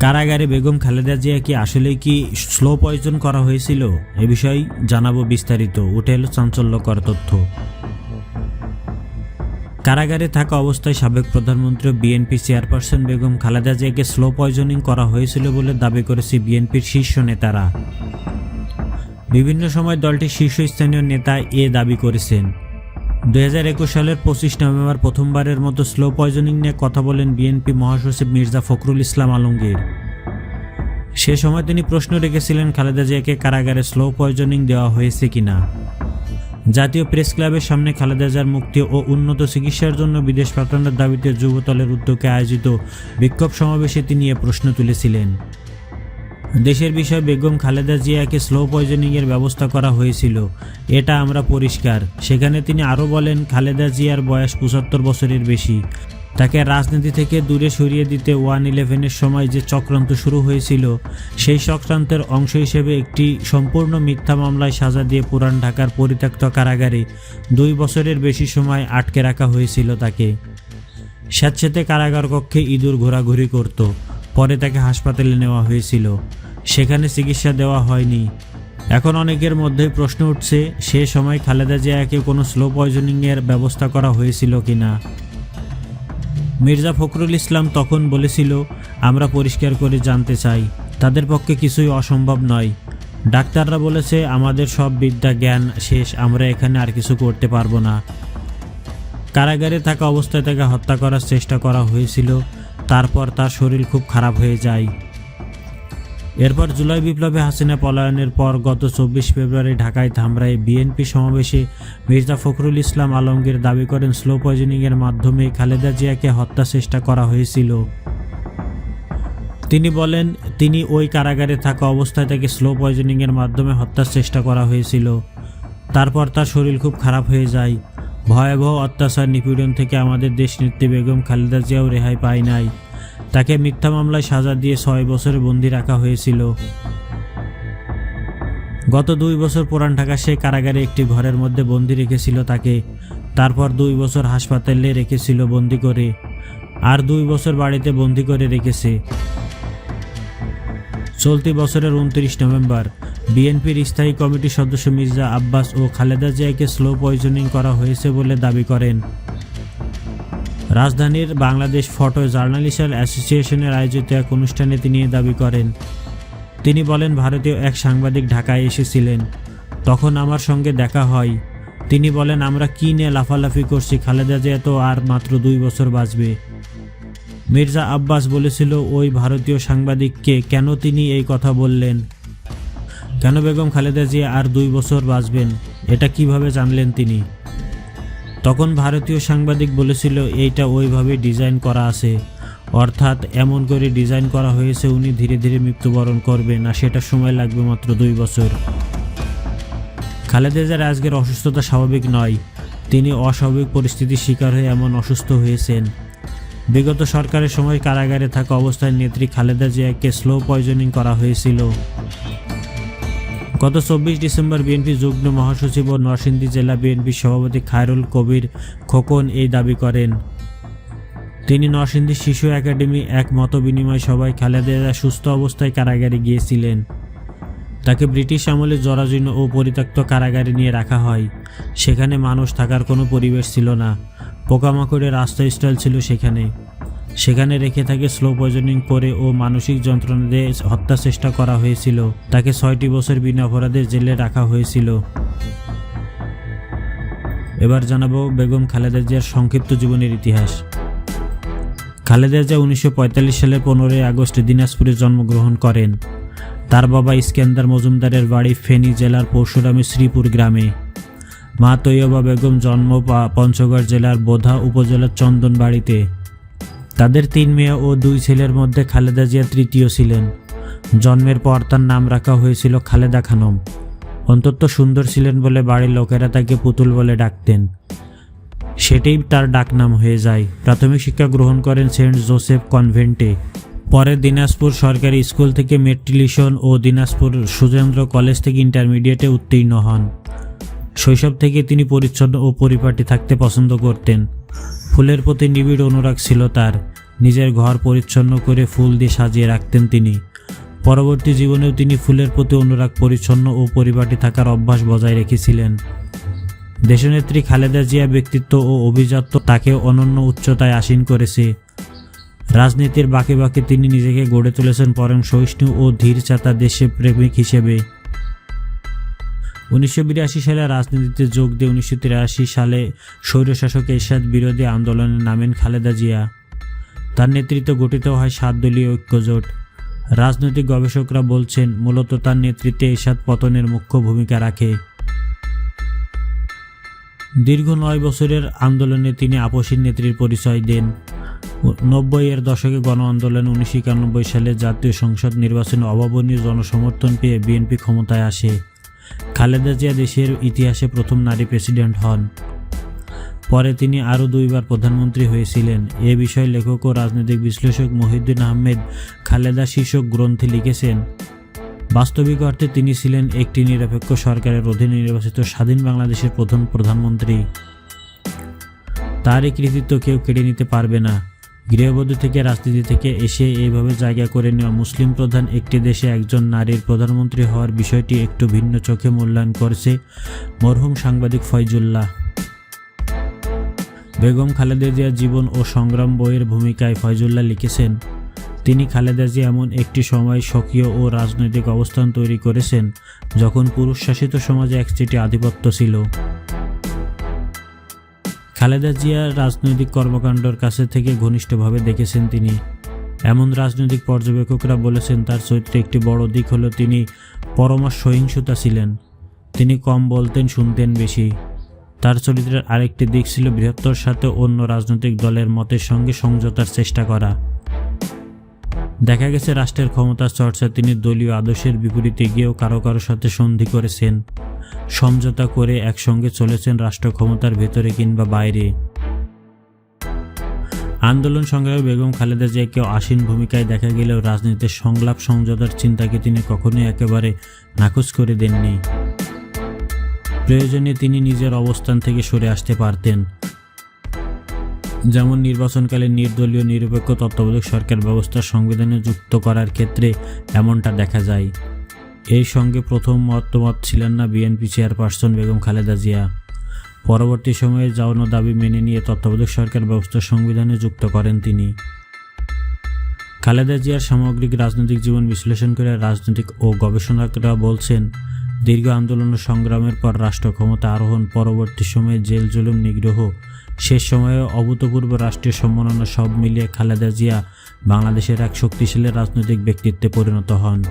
কারাগারে বেগম খালেদা জিয়া কি আসলে কি স্লো পয়জন করা হয়েছিল? এ বিষয়ে জানাব বিস্তারিত। উঠে এলো চাঞ্চল্যকর তথ্য। কারাগারে থাকা অবস্থায় সাবেক প্রধানমন্ত্রী বিএনপি চেয়ারপারসন বেগম খালেদা জিয়াকে স্লো পয়জনিং করা হয়েছিল বলে দাবি করেছে বিএনপির শীর্ষ নেতারা। বিভিন্ন সময় দলটির শীর্ষস্থানীয় নেতা এ দাবি করেছেন। দুই হাজার একুশ সালের পঁচিশ নভেম্বর প্রথমবারের মতো স্লো পয়জনিং নিয়ে কথা বলেন বিএনপি মহাসচিব মির্জা ফখরুল ইসলাম আলমগীর। সে সময় তিনি প্রশ্ন রেখেছিলেন, খালেদা জিয়াকে কারাগারে স্লো পয়জনিং দেওয়া হয়েছে কিনা। জাতীয় প্রেস ক্লাবের সামনে খালেদা জিয়ার মুক্তি ও উন্নত চিকিৎসার জন্য বিদেশ পাঠানোর দাবিতে যুবদলের উদ্যোগে আয়োজিত বিক্ষোভ সমাবেশে তিনি এ প্রশ্ন তুলেছিলেন। দেশের বিষয়ে বেগম খালেদা জিয়াকে স্লো পয়জনিংয়ের ব্যবস্থা করা হয়েছিল। এটা আমরা পরিষ্কার। সেখানে তিনি আরও বলেন, খালেদা জিয়ার বয়স পঁচাত্তর বছরের বেশি। তাকে রাজনীতি থেকে দূরে সরিয়ে দিতে ওয়ান ইলেভেনের সময় যে চক্রান্ত শুরু হয়েছিল, সেই চক্রান্তের অংশ হিসেবে একটি সম্পূর্ণ মিথ্যা মামলায় সাজা দিয়ে পুরান ঢাকার পরিত্যক্ত কারাগারে দুই বছরের বেশি সময় আটকে রাখা হয়েছিল তাকে। স্যাঁতস্যাঁতে কারাগার কক্ষে ইঁদুর ঘোরাঘুরি করত। পরে তাকে হাসপাতালে নেওয়া হয়েছিল। সেখানে চিকিৎসা দেওয়া হয়নি। এখন অনেকের মধ্যেই প্রশ্ন উঠছে, সে সময় খালেদা জিয়াকে কোনো স্লো পয়জনিংয়ের ব্যবস্থা করা হয়েছিল কিনা? মির্জা ফখরুল ইসলাম তখন বলেছিল, আমরা পরিষ্কার করে জানতে চাই। তাদের পক্ষে কিছুই অসম্ভব নয়। ডাক্তাররা বলেছে, আমাদের সব বিদ্যা জ্ঞান শেষ, আমরা এখানে আর কিছু করতে পারব না। কারাগারে থাকা অবস্থায় তাকে হত্যা করার চেষ্টা করা হয়েছিল। তারপর তার শরীর খুব খারাপ হয়ে যায়। এরপর জুলাই বিপ্লবে হাসিনা পলায়নের পর গত চব্বিশ ফেব্রুয়ারি ঢাকায় ধামরায় বিএনপি সমাবেশে মির্জা ফখরুল ইসলাম আলমগীর দাবি করেন, স্লো পয়জনিংয়ের মাধ্যমে খালেদা জিয়াকে হত্যা চেষ্টা করা হয়েছিল। তিনি বলেন, তিনি ওই কারাগারে থাকা অবস্থায় তাকে স্লো পয়জনিংয়ের মাধ্যমে হত্যার চেষ্টা করা হয়েছিল। তারপর তার শরীর খুব খারাপ হয়ে যায়। ভয়াবহ অত্যাচার নিপীড়ন থেকে আমাদের দেশ দেশনেত্রী বেগম খালেদা জিয়াও রেহাই পায় নাই। তাকে মিথ্যা মামলায় সাজা দিয়ে ছয় বছরে বন্দি রাখা হয়েছিল। গত দুই বছর পুরান ঢাকা সেই কারাগারে একটি ঘরের মধ্যে বন্দি রেখেছিল তাকে। তারপর দুই বছর হাসপাতালে রেখেছিল বন্দি করে। আর দুই বছর বাড়িতে বন্দি করে রেখেছে। চলতি বছরের উনত্রিশ নভেম্বর বিএনপির স্থায়ী কমিটির সদস্য মির্জা আব্বাস ও খালেদা জিয়াকে স্লো পয়জনিং করা হয়েছে বলে দাবি করেন। রাজধানীর বাংলাদেশ ফটো জার্নালিস্ট অ্যাসোসিয়েশনের আয়োজিত এক অনুষ্ঠানে তিনি দাবি করেন। তিনি বলেন, ভারতীয় এক সাংবাদিক ঢাকায় এসেছিলেন। তখন আমার সঙ্গে দেখা হয়। তিনি বলেন, আমরা কী নিয়ে লাফালাফি করছি? খালেদা জিয়া তো আর মাত্র দুই বছর বাঁচবে। মির্জা আব্বাস বলেছিল, ওই ভারতীয় সাংবাদিককে কেন তিনি এই কথা বললেন? কেন বেগম খালেদা জিয়া আর দুই বছর বাঁচবেন, এটা কীভাবে জানলেন তিনি? তখন ভারতীয় সাংবাদিক বলেছিল, এইটা ওইভাবে ডিজাইন করা আছে। অর্থাৎ এমন করে ডিজাইন করা হয়েছে, উনি ধীরে ধীরে মৃত্যুবরণ করবেন, আর সেটা সময় লাগবে মাত্র দুই বছর। খালেদা জিয়ার আজকের অসুস্থতা স্বাভাবিক নয়। তিনি অস্বাভাবিক পরিস্থিতির শিকার হয়ে এমন অসুস্থ হয়েছেন। বিগত সরকারের সময় কারাগারে থাকা অবস্থায় নেত্রী খালেদা জিয়াকে স্লো পয়জনিং করা হয়েছিল। গত চব্বিশ ডিসেম্বর বিএনপি যুগ্ম মহাসচিব ও নরসিংদী জেলা বিএনপি সভাপতি খায়রুল কবির খোকন এই দাবি করেন। তিনি নরসিংদী শিশু একাডেমি এক মত বিনিময় সভায় খালেদা সুস্থ অবস্থায় কারাগারে গিয়েছিলেন। তাকে ব্রিটিশ আমলে জরাজীর্ণ ও পরিত্যক্ত কারাগারে নিয়ে রাখা হয়। সেখানে মানুষ থাকার কোনো পরিবেশ ছিল না। পোকামাকড়ের আশ্রয়স্থল ছিল সেখানে। সেখানে রেখে তাকে স্লো পয়জনিং করে ও মানসিক যন্ত্রণা দিয়ে হত্যা চেষ্টা করা হয়েছিল। তাকে ছয়টি বছর বিনা অপরাধে জেলে রাখা হয়েছিল। এবার জানাব বেগম খালেদা জিয়ার সংক্ষিপ্ত জীবনের ইতিহাস। খালেদা জিয়া উনিশশো পঁয়তাল্লিশ সালের পনেরোই আগস্ট দিনাজপুরে জন্মগ্রহণ করেন। তার বাবা ইস্কেন্দার মজুমদারের বাড়ি ফেনী জেলার পরশুরামী শ্রীপুর গ্রামে। মা তৈয়বা বেগম জন্ম পঞ্চগড় জেলার বোধা উপজেলার চন্দন বাড়িতে তাদের তিন মেয়ে ও দুই ছেলের মধ্যে খালেদা জিয়া তৃতীয় ছিলেন। জন্মের পর তার নাম রাখা হয়েছিল খালেদা খানম। অন্তত সুন্দর ছিলেন বলে বাড়ির লোকেরা তাকে পুতুল বলে ডাকতেন। সেটাই তার ডাকনাম হয়ে যায়। প্রাথমিক শিক্ষা গ্রহণ করেন সেন্ট জোসেফ কনভেন্টে। পরে দিনাজপুর সরকারি স্কুল থেকে মেট্রিলিশন ও দিনাজপুর সুজেন্দ্র কলেজ থেকে ইন্টারমিডিয়েটে উত্তীর্ণ হন। শৈশব থেকে তিনি পরিচ্ছন্ন ও পরিপাটি থাকতে পছন্দ করতেন। ফুলের প্রতি নিবিড় অনুরাগ ছিল তার। নিজের ঘর পরিচ্ছন্ন করে ফুল দিয়ে সাজিয়ে রাখতেন তিনি। পরবর্তী জীবনেও তিনি ফুলের প্রতি অনুরাগ, পরিচ্ছন্ন ও পরিপাটি থাকার অভ্যাস বজায় রেখেছিলেন। দেশনেত্রী খালেদা জিয়া ব্যক্তিত্ব ও অভিজাত্য তাকে অনন্য উচ্চতায় আসীন করেছে। রাজনীতির বাঁকে বাঁকে তিনি নিজেকে গড়ে তুলেছেন পরম সহিষ্ণু ও ধীর চাতা দেশে প্রেমিক হিসেবে। উনিশশো বিরাশি সালে রাজনীতিতে যোগ দিয়ে উনিশশো তিরাশি সালে স্বৈরশাসক এরশাদ বিরোধী আন্দোলনে নামেন খালেদা জিয়া। তার নেতৃত্বে গঠিত হয় সাত দলীয় ঐক্যজোট। রাজনৈতিক গবেষকরা বলছেন, মূলত তার নেতৃত্বে এরশাদ পতনের মুখ্য ভূমিকা রাখে। দীর্ঘ নয় বছরের আন্দোলনে তিনি আপসীর নেত্রীর পরিচয় দেন। নব্বই এর দশকে গণ আন্দোলন উনিশশো একানব্বই সালে জাতীয় সংসদ নির্বাচনে অভাবনীয় জনসমর্থন পেয়ে বিএনপি ক্ষমতায় আসে। খালেদা জিয়া দেশের ইতিহাসে প্রথম নারী প্রেসিডেন্ট হন। পরে তিনি আরও দুইবার প্রধানমন্ত্রী হয়েছিলেন। এ বিষয়ে লেখক ও রাজনৈতিক বিশ্লেষক মহিউদ্দিন আহমেদ খালেদা শীর্ষক গ্রন্থে লিখেছেন, বাস্তবিক অর্থে তিনি ছিলেন একটি নিরপেক্ষ সরকারের অধীনে নির্বাচিত স্বাধীন বাংলাদেশের প্রথম প্রধানমন্ত্রী। তার এই কৃতিত্ব কেউ কেড়ে নিতে পারবে না। গৃহবধূ থেকে রাজনীতি থেকে এসে এইভাবে জায়গা করে নেওয়া মুসলিম প্রধান একটি দেশে একজন নারীর প্রধানমন্ত্রী হওয়ার বিষয়টি একটু ভিন্ন চোখে মূল্যায়ন করছে মরহুম সাংবাদিক ফয়জুল্লাহ। বেগম খালেদা জিয়ার জীবন ও সংগ্রাম বইয়ের ভূমিকায় ফয়জুল্লাহ লিখেছেন, তিনি খালেদা জিয়া এমন একটি সময় স্বকীয় ও রাজনৈতিক অবস্থান তৈরি করেছেন যখন পুরুষ শাসিত সমাজে একচিটি আধিপত্য ছিল। খালেদা জিয়া রাজনৈতিক কর্মকাণ্ডের কাছে থেকে ঘনিষ্ঠভাবে দেখেছেন তিনি। এমন রাজনৈতিক পর্যবেক্ষকরা বলেছেন, তার চরিত্রে একটি বড় দিক হলো তিনি পরমা সহিংসতা ছিলেন। তিনি কম বলতেন, শুনতেন বেশি। তার চরিত্রের আরেকটি দিক ছিল বৃহত্তর সাথে অন্য রাজনৈতিক দলের মতের সঙ্গে সমঝোতার চেষ্টা করা। দেখা গেছে, রাষ্ট্রের ক্ষমতার চর্চা তিনি দলীয় আদর্শের বিপরীতে গিয়েও কারও কারও সাথে সন্ধি করেছেন। সমঝোতা করে একসঙ্গে চলেছেন রাষ্ট্র ক্ষমতার ভেতরে কিংবা বাইরে। আন্দোলন সংগ্রামে বেগম খালেদা জিয়াকে আসীন ভূমিকায় দেখা গেলেও রাজনীতির সংলাপ সমঝোতার চিন্তাকে তিনি কখনোই একেবারে নাকচ করে দেননি। প্রয়োজনে তিনি নিজের অবস্থান থেকে সরে আসতে পারতেন। যেমন নির্বাচনকালে নির্দলীয় নিরপেক্ষ তত্ত্বাবধায়ক সরকার ব্যবস্থা সংবিধানে যুক্ত করার ক্ষেত্রে এমনটা দেখা যায়। এই সঙ্গে প্রথম মতামত ছিলেন না বিএনপি চেয়ারপারসন বেগম খালেদা জিয়া। পরবর্তী সময়ে যাওয়ানো দাবি মেনে নিয়ে তত্ত্বাবধায়ক সরকার ব্যবস্থা সংবিধানে যুক্ত করেন তিনি। খালেদা জিয়ার সামগ্রিক রাজনৈতিক জীবন বিশ্লেষণ করে রাজনৈতিক ও গবেষণকরা বলছেন, দীর্ঘ আন্দোলন ও সংগ্রামের পর রাষ্ট্র ক্ষমতা আরোহণ, পরবর্তী সময়ে জেল জুলুম, নিগ্রহ, শেষ সময়ে অভূতপূর্ব রাষ্ট্রীয় সম্মাননা সব মিলিয়ে খালেদা জিয়া বাংলাদেশের এক শক্তিশালী রাজনৈতিক ব্যক্তিত্বে পরিণত হন।